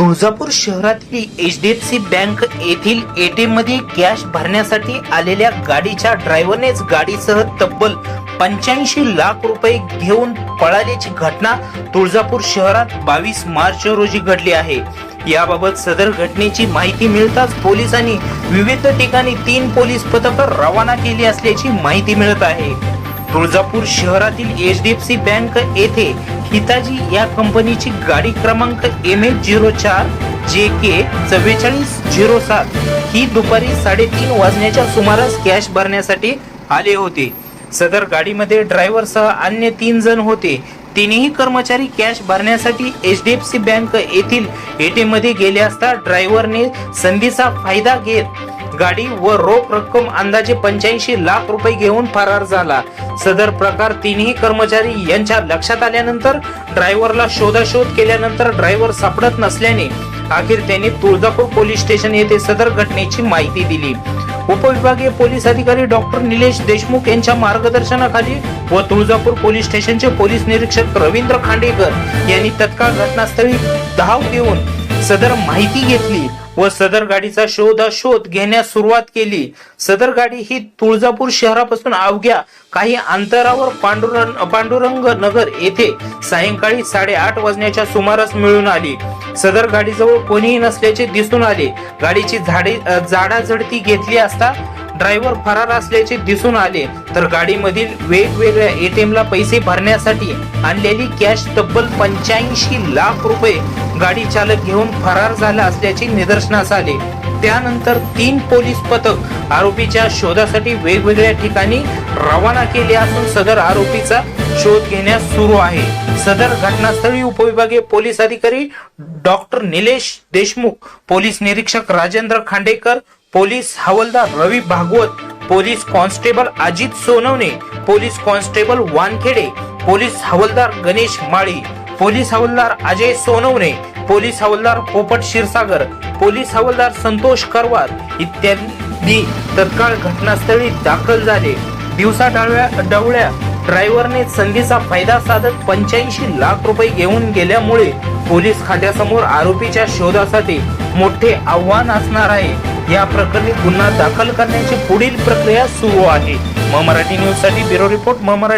तुळजापूर शहरातील H D F C bank येथील एटीएममध्ये कॅश भरण्यासाठी आलेल्या गाडीच्या ड्रायव्हरनेच गाडीसह तब्बल पंच्याऐंशी लाख रुपये घेऊन पळाल्याची घटना तुळजापूर शहरात बावीस मार्च रोजी घडली आहे. याबाबत सदर घटनेची माहिती मिळताच पोलिसांनी विविध ठिकाणी तीन पोलीस पथक रवाना केली असल्याची माहिती मिळत आहे. तुळजापूर शहरातील H D F C bank येथे हिताजी या कंपनीची गाडी क्रमांक एम एच झिरो चार जे के चव्वेचाळीस झिरो सात ही दुपारी साडेतीन वाजण्याच्या सुमारास कॅश भरण्यासाठी आले होते. सदर गाडीमध्ये ड्रायव्हरसह अन्य तीन जण होते. तिन्ही कर्मचारी कॅश भरण्यासाठी H D F C bank येथील एटीएममध्ये गेले असता ड्रायव्हरने संधीचा फायदा घेत गाडी व रोख रक्कम अंदाजे पंच्याऐंशी लाख रुपये घेऊन फरार झाला. सदर प्रकार तिन्ही कर्मचारी यांच्या लक्षात आल्यानंतर ड्रायव्हरला शोधाशोध केल्यानंतर ड्रायव्हर सापडत नसल्याने अखेर त्यांनी तुळजापूर पोलीस स्टेशन येथे सदर घटनेची माहिती दिली. उपविभागीय पोलीस अधिकारी डॉक्टर निलेश देशमुख यांच्या मार्गदर्शनाखाली व तुळजापूर पोलीस स्टेशनचे पोलीस निरीक्षक रवींद्र खांडेकर यांनी तत्काळ घटनास्थळी धाव घेऊन सदर माहिती घेतली. व सदर गाडीचा शोधाशोध घेण्यास सुरुवात केली. सदर गाडी ही तुळजापूर शहरापासून अवघ्या काही अंतरावर पांडुरंग पांडुरंग नगर येथे सायंकाळी साडेआठ वाजण्याच्या सुमारास मिळून आली. सदर गाडीजवळ कोणीही नसल्याचे दिसून आले. गाडीची झाडे झाडाझडती घेतली असता ड्रायव्हर फरार असल्याचे दिसून आले. तर गाडीमधील वेगवेगळ्या एटीएम ला पैसे भरण्यासाठी आणलेली कॅश तब्बल पंच्याऐंशी लाख रुपये गाडी चालक घेऊन फरार झाला असल्याचे निदर्शनास आले. त्यानंतर तीन पोलीस पथक आरोपीच्या शोधासाठी वेगवेगळ्या ठिकाणी रवाना केले असून सदर आरोपीचा शोध घेण्यास सुरू आहे. सदर घटनास्थळी उपविभागीय पोलीस अधिकारी डॉक्टर निलेश देशमुख पोलीस निरीक्षक राजेंद्र खांडेकर पोलीस हवलदार Ravi Bhagwat police constable Ajit Sonawane police constable Wankhede police हवालदार गणेश माळी पोलीस हवालदार अजय सोनवणे पोलीस हवालदार पोपट क्षीरसागर पोलीस हवालदार संतोष करवार इत्यादी तत्काळ घटनास्थळी दाखल झाले. दिवसा डाव्या डवळ्या ड्रायव्हरने संधीचा फायदा साधत पंच्याऐंशी लाख रुपये घेऊन गेल्यामुळे पोलीस खात्यासमोर आरोपीच्या शोधासाठी मोठे आव्हान असणार आहे. या प्रकरणी गुन्हा दाखल करण्याची पुढील प्रक्रिया सुरू आहे. म मराठी न्यूजसाठी ब्युरो रिपोर्ट म मराठी